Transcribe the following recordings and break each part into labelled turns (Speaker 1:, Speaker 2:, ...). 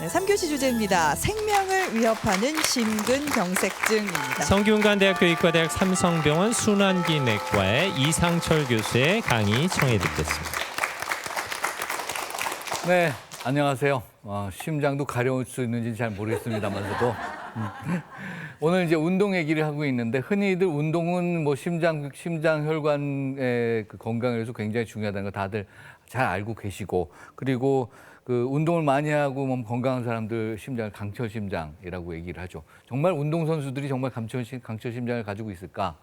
Speaker 1: 네, 3교시 주제입니다. 생명을 위협하는 심근경색증입니다.
Speaker 2: 성균관대학교 의과대학 삼성병원 순환기 내과의 이상철 교수의 강의 청해 듣겠습니다.
Speaker 3: 네, 안녕하세요. 어, 심장도 가려울 수 있는지 잘 모르겠습니다만서도 음. 오늘 이제 운동 얘기를 하고 있는데 흔히들 운동은 뭐 심장 심장 혈관의 그 건강에 위해서 굉장히 중요하다는 거 다들 잘 알고 계시고 그리고 그 운동을 많이 하고 몸 건강한 사람들 심장을 강철 심장이라고 얘기를 하죠. 정말 운동 선수들이 정말 강철 심- 강철 심장을 가지고 있을까?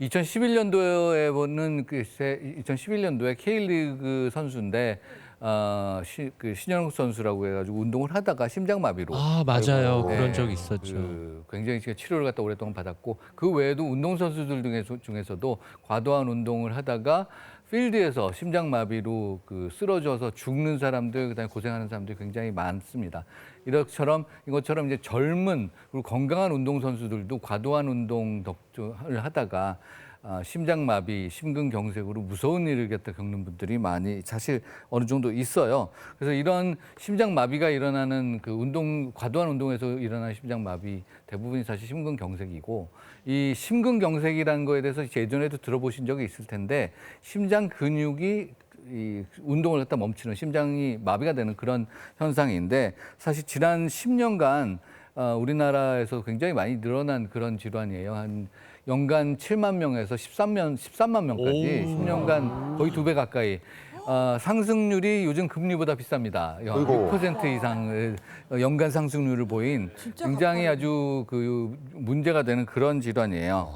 Speaker 3: 2011년도에 보는 그 2011년도에 K리그 선수인데 어, 시, 그 신현욱 선수라고 해가지고 운동을 하다가 심장마비로
Speaker 2: 아 맞아요
Speaker 3: 네,
Speaker 2: 그런 적 있었죠.
Speaker 3: 그 굉장히 제가 치료를 갖다 오랫동안 받았고 그 외에도 운동 선수들 중에서, 중에서도 과도한 운동을 하다가 필드에서 심장마비로 그 쓰러져서 죽는 사람들 그다음에 고생하는 사람들이 굉장히 많습니다. 이것처럼 이것처럼 이제 젊은 그리고 건강한 운동 선수들도 과도한 운동 덕을 하다가 아, 심장마비, 심근경색으로 무서운 일을 갖다 겪는 분들이 많이 사실 어느 정도 있어요. 그래서 이런 심장마비가 일어나는 그 운동 과도한 운동에서 일어나는 심장마비 대부분이 사실 심근경색이고 이 심근경색이라는 거에 대해서 예전에도 들어보신 적이 있을 텐데 심장 근육이 이 운동을 갖다 멈추는 심장이 마비가 되는 그런 현상인데 사실 지난 10년간 어, 우리나라에서 굉장히 많이 늘어난 그런 질환이에요. 한 연간 7만 명에서 13만 13만 명까지 10년간 거의 두 배 가까이 어, 상승률이 요즘 금리보다 비쌉니다.
Speaker 4: 아이고.
Speaker 3: 6% 이상을 어, 연간 상승률을 보인 굉장히 아주 그 문제가 되는 그런 질환이에요.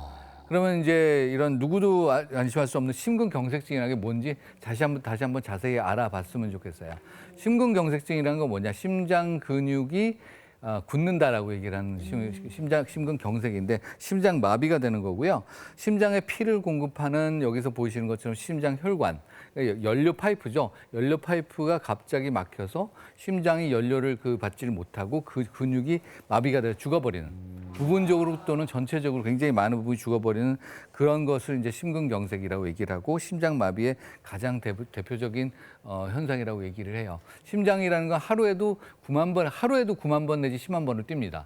Speaker 3: 그러면 이제 이런 누구도 아- 안심할 수 없는 심근경색증이라는 게 뭔지 다시 한번 다시 한번 자세히 알아봤으면 좋겠어요. 심근경색증이라는 건 뭐냐? 심장 근육이 아, 굳는다라고 얘기를 하는 심, 심장 심근 경색인데 심장 마비가 되는 거고요. 심장에 피를 공급하는 여기서 보이시는 것처럼 심장 혈관, 그러니까 연료 파이프죠. 연료 파이프가 갑자기 막혀서 심장이 연료를 그 받지를 못하고 그 근육이 마비가 돼 죽어버리는. 부분적으로 또는 전체적으로 굉장히 많은 부분이 죽어버리는 그런 것을 이제 심근경색이라고 얘기를 하고 심장마비의 가장 대, 대표 적인 어, 현상이라고 얘기를 해요. 심장이라는 건 하루에도 9만 번, 하루에도 9만 번 내지 10만 번을 뜁니다.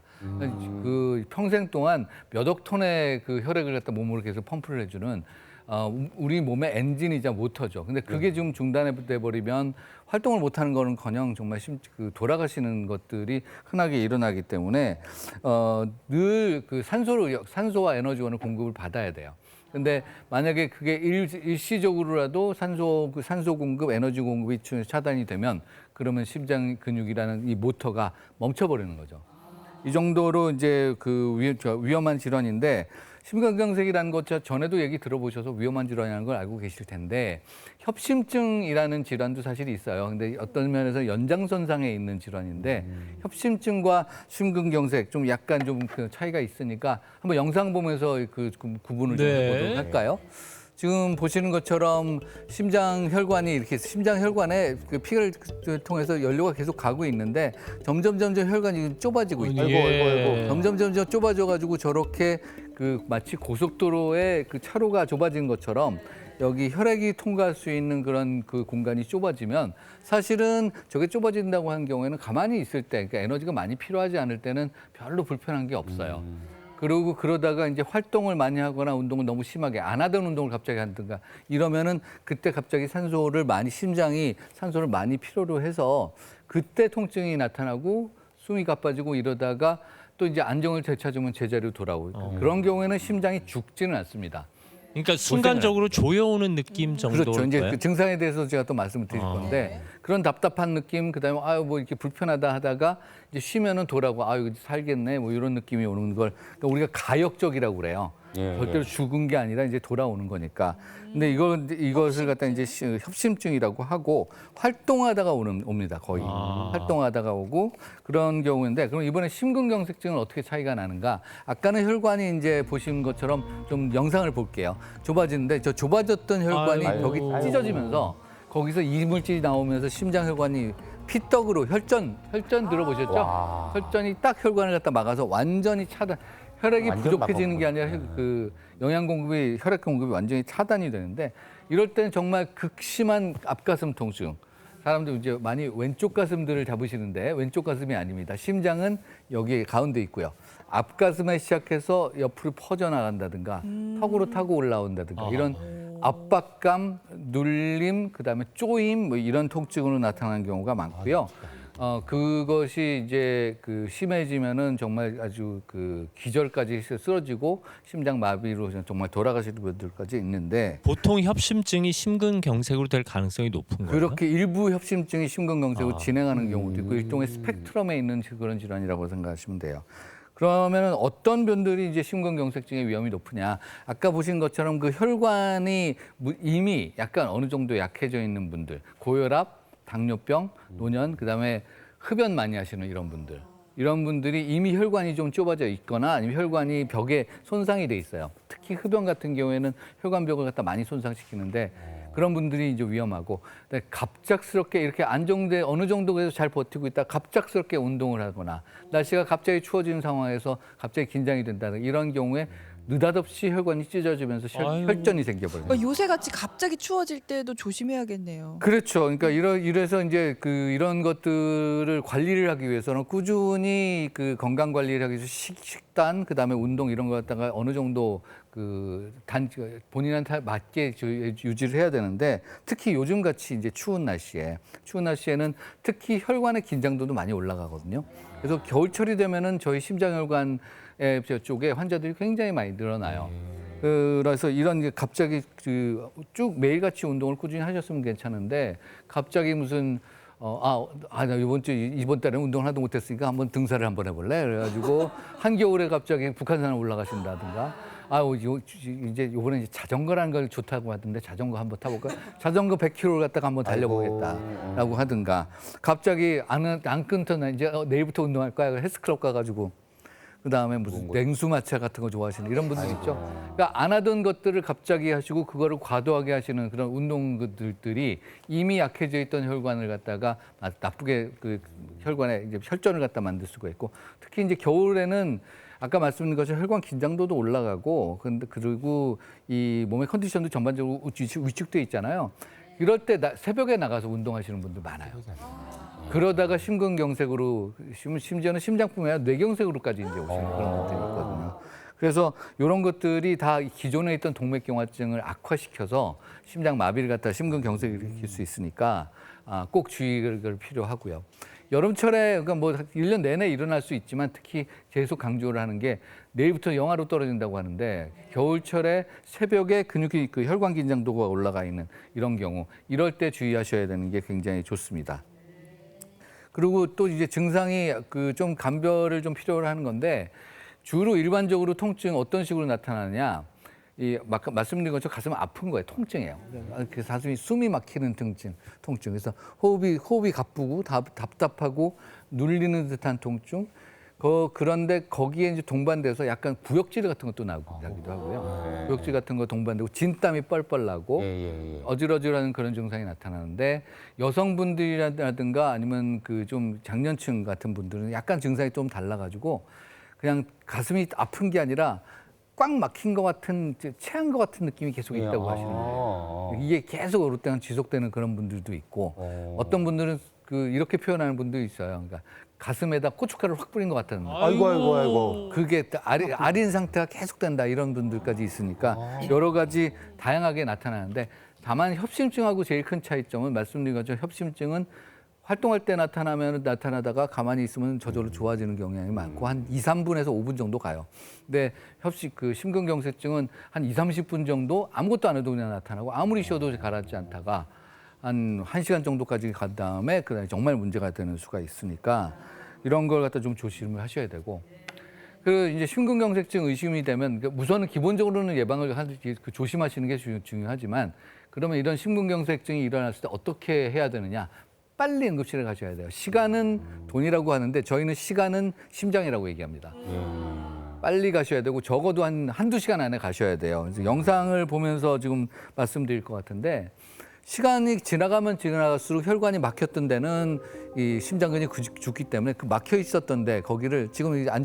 Speaker 3: 그 평생 동안 몇억 ton의 그 혈액을 갖다 몸으로 계속 펌프를 해주는 어, 우리 몸의 엔진이자 모터죠. 근데 그게 지금 중단돼 버리면 활동을 못 하는 거는커녕 정말 심, 그 돌아가시는 것들이 흔하게 일어나기 때문에 어, 늘 그 산소를 산소와 에너지원을 공급을 받아야 돼요. 근데 만약에 그게 일, 일시적으로라도 산소 그 산소 공급, 에너지 공급이 추- 차단이 되면 그러면 심장 근육이라는 이 모터가 멈춰버리는 거죠. 이 정도로 이제 그 위, 저 위험한 질환인데 심근경색이라는 것 저- 전에도 얘기 들어보셔서 위험한 질환이라는 걸 알고 계실 텐데 협심증이라는 질환도 사실 있어요. 근데 어떤 면에서 연장선상에 있는 질환인데 협심증과 심근경색 좀 약간 좀 그 차이가 있으니까 한번 영상 보면서 그 구- 구분을 좀
Speaker 2: 네.
Speaker 3: 해보도록 할까요? 지금 보시는 것처럼 심장 혈관이 이렇게 심장 혈관에 그 피를 통해서 연료가 계속 가고 있는데 점점 점점 혈관이 좁아지고.
Speaker 4: 아이고, 아이고, 아이고.
Speaker 3: 점점 점점 좁아져 가지고 저렇게 그 마치 고속도로의 그 차로가 좁아진 것처럼 여기 혈액이 통과할 수 있는 그런 그 공간이 좁아지면 사실은 저게 좁아진다고 하는 경우에는 가만히 있을 때 그러니까 에너지가 많이 필요하지 않을 때는 별로 불편한 게 없어요. 그리고 그러다가 이제 활동을 많이 하거나 운동을 너무 심하게 안 하던 운동을 갑자기 한든가 이러면은 그때 갑자기 산소를 많이 심장이 산소를 많이 필요로 해서 그때 통증이 나타나고 숨이 가빠지고 이러다가 또 이제 안정을 되찾으면 제자리로 돌아오고 그런 경우에는 심장이 죽지는 않습니다.
Speaker 2: 그러니까 순간적으로 조여오는 느낌 정도일
Speaker 3: 그렇죠. 이제. 그 증상에 대해서 제가 또 말씀을 드릴 건데 그런 답답한 느낌, 그다음에 아유 뭐 이렇게 불편하다 하다가 이제 쉬면은 돌아고 아유 살겠네 뭐 이런 느낌이 오는 걸 그러니까 우리가 가역적이라고 그래요.
Speaker 4: 예,
Speaker 3: 절대로 죽은 게 아니라 이제 돌아오는 거니까. 근데 이거 이것을 갖다 이제 시- 협심증이라고 하고 활동하다가 오는 옵니다 거의
Speaker 2: 아.
Speaker 3: 활동하다가 오고 그런 경우인데 그럼 이번에 심근경색증은 어떻게 차이가 나는가? 아까는 혈관이 이제 보신 것처럼 좀 영상을 볼게요. 좁아지는데 저 좁아졌던 혈관이
Speaker 2: 아이고.
Speaker 3: 벽이 찢어지면서 거기서 이물질이 나오면서 심장 혈관이 피떡으로 혈전 혈전 들어보셨죠?
Speaker 4: 와.
Speaker 3: 혈전이 딱 혈관을 갖다 막아서 완전히 차단. 혈액이
Speaker 4: 완전
Speaker 3: 부족해지는 게. 아니라 혈- 그 영양 공급이 혈액 공급이 완전히 차단이 되는데 이럴 때는 정말 극심한 앞가슴 통증, 사람들 이제 많이 왼쪽 가슴들을 잡으시는데 왼쪽 가슴이 아닙니다. 심장은 여기 가운데 있고요. 앞 가슴에 시작해서 옆으로 퍼져 나간다든가 턱으로 타고 올라온다든가 이런 압박감, 눌림, 그다음에 쪼임 뭐 이런 통증으로 나타나는 경우가 많고요. 어 그것이 이제 그 심해지면은 정말 아주 그 기절까지 쓰러지고 심장 마비로 정말 돌아가시는 분들까지 있는데
Speaker 2: 보통 협심증이 심근경색으로 될 가능성이 높은 거예요.
Speaker 3: 그렇게 일부 협심증이 심근경색으로
Speaker 2: 아.
Speaker 3: 진행하는 경우도 있고 일종의 스펙트럼에 있는 그런 질환이라고 생각하시면 돼요. 그러면은 어떤 분들이 이제 심근경색증의 위험이 높으냐? 아까 보신 것처럼 그 혈관이 무- 이미 약간 어느 정도 약해져 있는 분들, 고혈압, 당뇨병, 노년, 그다음에 흡연 많이 하시는 이런 분들. 이런 분들이 이미 혈관이 좀 좁아져 있거나 아니면 혈관이 벽에 손상이 돼 있어요. 특히 흡연 같은 경우에는 혈관 벽을 갖다 많이 손상시키는데 그런 분들이 이제 위험하고 갑작스럽게 이렇게 안정돼 어느 정도 그래서 잘 버티고 있다 갑작스럽게 운동을 하거나 날씨가 갑자기 추워지는 상황에서 갑자기 긴장이 된다는 이런 경우에 느닷없이 혈관이 찢어지면서 혈. 혈전이 생겨버려요.
Speaker 1: 그러니까 요새 같이 갑자기 추워질 때도 조심해야겠네요.
Speaker 3: 그렇죠. 그러니까 이러, 이래서 이제 그 이런 것들을 관리를 하기 위해서는 꾸준히 그 건강 관리를 하기 위해서 식, 식단, 그 다음에 운동 이런 거 갖다가 어느 정도 그 단 본인한테 맞게 주- 유지를 해야 되는데 특히 요즘 같이 이제 추운 날씨에 추운 날씨에는 특히 혈관의 긴장도도 많이 올라가거든요. 그래서 겨울철이 되면은 저희 심장혈관 쪽에 환자들이 굉장히 많이 늘어나요. 그래서 이런 게 갑자기 그쭉 매일같이 운동을 꾸준히 하셨으면 괜찮은데 갑자기 무슨 어, 아, 아, 나 이번 주 이번 달에 운동을 하도 못했으니까 한번 등산을 한번 해볼래? 그래가지고 한겨울에 갑자기 북한산을 올라가신다든가. 아, 요, 이제 요번에 이제 자전거라는 걸 좋다고 하던데 자전거 한번 타볼까? 자전거 100km를 갖다가 한번 달려보겠다라고 하든가. 갑자기 안, 안 끊더나 이제 어, 내일부터 운동할 거야. 헬스클럽 가가지고. 그 다음에 무슨 냉수 마차 같은 거 좋아하시는 이런 분들 있죠. 그러니까 안 하던 것들을 갑자기 하시고 그거를 과도하게 하시는 그런 운동들이 이미 약해져 있던 혈관을 갖다가 나- 나쁘게 그 혈관에 이제 혈전을 갖다 만들 수가 있고 특히 이제 겨울에는 아까 말씀드린 것처럼 혈관 긴장도도 올라가고 근데 그리고 이 몸의 컨디션도 전반적으로 위축- 위축돼 있잖아요. 이럴 때 나- 새벽에 나가서 운동하시는 분들 많아요. 그러다가 심근경색으로 심- 심지어는 심장뿐만 아니라 뇌경색으로까지 이제 오시는 그런 분들이 있거든요. 그래서 이런 것들이 다 기존에 있던 동맥경화증을 악화시켜서 심장 마비를 갖다 심근경색을 일으킬 수 있으니까 아, 꼭 주의가 필요하고요. 여름철에 그러니까 뭐 1년 내내 일어날 수 있지만 특히 계속 강조를 하는 게 내일부터 영하로 떨어진다고 하는데 겨울철에 새벽에 근육이 그 혈관 긴장도가 올라가 있는 이런 경우 이럴 때 주의하셔야 되는 게 굉장히 좋습니다. 그리고 또 이제 증상이 그 좀 감별을 좀 필요로 하는 건데 주로 일반적으로 통증 어떤 식으로 나타나느냐. 이 막, 말씀드린 것처럼 가슴 아픈 거예요 통증이에요. 그 가슴이 숨이 막히는 통증 통증. 그래서 호흡이 호흡이 가쁘고 답, 답답하고 눌리는 듯한 통증. 그 그런데 거기에 이제 동반돼서 약간 구역질 같은 것도 나고 나기도 하고요 구역질 같은 거 동반되고 진땀이 뻘뻘 나고
Speaker 4: 예, 예, 예.
Speaker 3: 어지러지하는 그런 증상이 나타나는데 여성분들이라든가 아니면 그 좀 장년층 같은 분들은 약간 증상이 좀 달라가지고 그냥 가슴이 아픈 게 아니라 꽉 막힌 것 같은 체한 것 같은 느낌이 계속 있다고
Speaker 4: 아.
Speaker 3: 하시는 거예요. 이게 계속 오랫동안 지속되는 그런 분들도 있고
Speaker 4: 어.
Speaker 3: 어떤 분들은 그 이렇게 표현하는 분도 있어요. 그러니까 가슴에다 고춧가루를 확 뿌린 것 같다는 거.
Speaker 4: 아이고 아이고 아이고.
Speaker 3: 그게 또 아리, 아린 상태가 계속된다 이런 분들까지 있으니까 여러 가지 다양하게 나타나는데 다만 협심증하고 제일 큰 차이점은 말씀드린 것처럼 협심증은 활동할 때 나타나면 나타나다가 가만히 있으면 저절로 좋아지는 경향이 많고 한 2, 3분에서 5분 정도 가요. 근데 협식 그 심근경색증은 한 2, 30분 정도 아무것도 안 해도 그냥 나타나고 아무리 쉬어도 가라앉지 않다가 한 1시간 정도까지 간 다음에 그다음에 정말 문제가 되는 수가 있으니까 이런 걸 갖다 좀 조심을 하셔야 되고 그 이제 심근경색증 의심이 되면 그 우선은 기본적으로는 예방을 하, 그 조심하시는 게 주- 중요하지만 그러면 이런 심근경색증이 일어났을 때 어떻게 해야 되느냐? 빨리 응급실에 가셔야 돼요. 시간은 돈이라고 하는데 저희는 시간은 심장이라고 얘기합니다. 빨리 가셔야 되고 적어도 한 한두 시간 안에 가셔야 돼요. 그래서 영상을 보면서 지금 말씀드릴 것 같은데 시간이 지나가면 지나갈수록 혈관이 막혔던 데는 이 심장근이 구- 죽기 때문에 그 막혀 있었던 데 거기를 지금 안,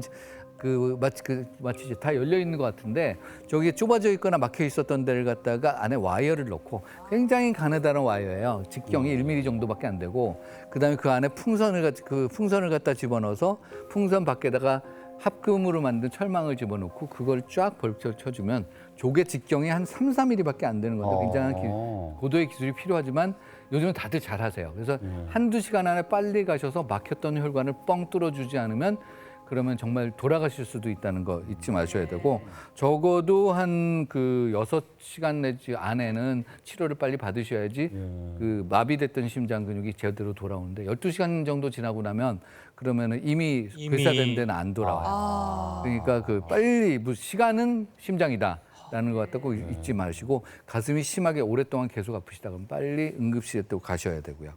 Speaker 3: 그 마치 그 마치 다 열려 있는 것 같은데 저기 좁아져 있거나 막혀 있었던 데를 갖다가 안에 와이어를 넣고 굉장히 가느다란 와이어예요. 직경이 1mm 정도밖에 안 되고 그다음에 그 안에 풍선을 갖- 그 풍선을 갖다 집어넣어서 풍선 밖에다가 합금으로 만든 철망을 집어넣고 그걸 쫙 벌쳐 쳐주면 조개 직경이 한 3, 4mm밖에 안 되는 건데 굉장한 기,
Speaker 4: 어.
Speaker 3: 고도의 기술이 필요하지만 요즘은 다들 잘하세요. 그래서 한두 시간 안에 빨리 가셔서 막혔던 혈관을 뻥 뚫어주지 않으면 그러면 정말 돌아가실 수도 있다는 거 잊지 마셔야 되고 적어도 한 그 여섯 시간 내지 안에는 치료를 빨리 받으셔야지 그 마비됐던 심장 근육이 제대로 돌아오는데 열두 시간 정도 지나고 나면 그러면은 이미
Speaker 2: 이미-
Speaker 3: 괴사된 데는 안 돌아와요.
Speaker 1: 아.
Speaker 3: 그러니까 그 빨리 뭐 시간은 심장이다 라는 것 같다고 잊지 마시고 가슴이 심하게 오랫동안 계속 아프시다 그러면 빨리 응급실에 또 가셔야 되고요.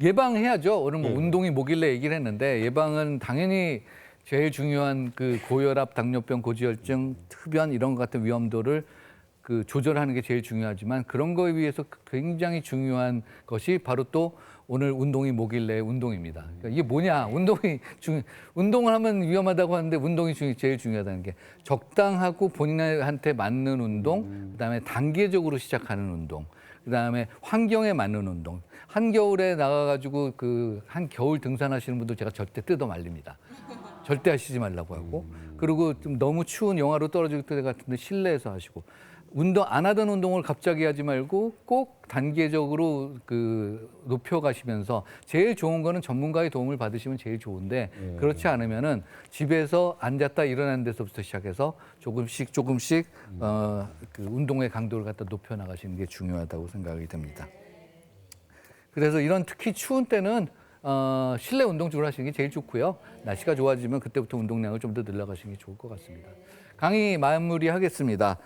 Speaker 3: 예방해야죠. 오늘 뭐 운동이 뭐길래 얘기를 했는데 예방은 당연히 제일 중요한 그 고혈압, 당뇨병, 고지혈증, 흡연 이런 것 같은 위험도를 그 조절하는 게 제일 중요하지만 그런 거에 비해서 굉장히 중요한 것이 바로 또 오늘 운동이 뭐길래 운동입니다. 그러니까 이게 뭐냐? 운동이 중 운동을 하면 위험하다고 하는데 운동이 중 제일 중요하다는 게 적당하고 본인한테 맞는 운동, 그다음에 단계적으로 시작하는 운동, 그다음에 환경에 맞는 운동. 한겨울에 나가가지고 그 한겨울 등산하시는 분들 제가 절대 뜯어 말립니다. 절대 하시지 말라고 하고 그리고 좀 너무 추운 영하로 떨어질 때 같은데 실내에서 하시고 운동 안 하던 운동을 갑자기 하지 말고 꼭 단계적으로 그 높여 가시면서 제일 좋은 거는 전문가의 도움을 받으시면 제일 좋은데 그렇지 않으면은 집에서 앉았다 일어나는 데서부터 시작해서 조금씩 조금씩 어, 그 운동의 강도를 갖다 높여 나가시는 게 중요하다고 생각이 됩니다. 그래서 이런 특히 추운 때는 어, 실내 운동 주로 하시는 게 제일 좋고요. 날씨가 좋아지면 그때부터 운동량을 좀 더 늘려가시는 게 좋을 것 같습니다. 강의 마무리하겠습니다.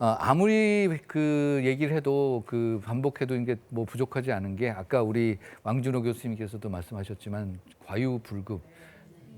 Speaker 3: 어, 아무리 그 얘기를 해도 그 반복해도 이게 뭐 부족하지 않은 게 아까 우리 왕준호 교수님께서도 말씀하셨지만 과유불급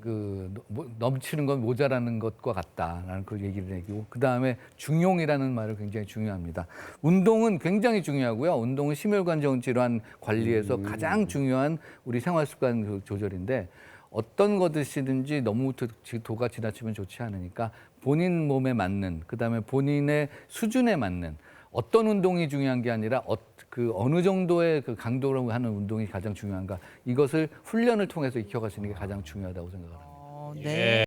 Speaker 3: 그 뭐- 넘치는 건 모자라는 것과 같다라는 그 얘기를 내기고 그 다음에 중용이라는 말을 굉장히 중요합니다. 운동은 굉장히 중요하고요. 운동은 심혈관정 질환 관리에서 가장 중요한 우리 생활 습관 그 조절인데 어떤 거 드시든지 너무 도- 도가 지나치면 좋지 않으니까 본인 몸에 맞는 그 다음에 본인의 수준에 맞는 어떤 운동이 중요한 게 아니라 어, 그 어느 정도의 그 강도로 하는 운동이 가장 중요한가 이것을 훈련을 통해서 익혀가시는 게 가장 중요하다고 생각합니다.
Speaker 1: 어, 네.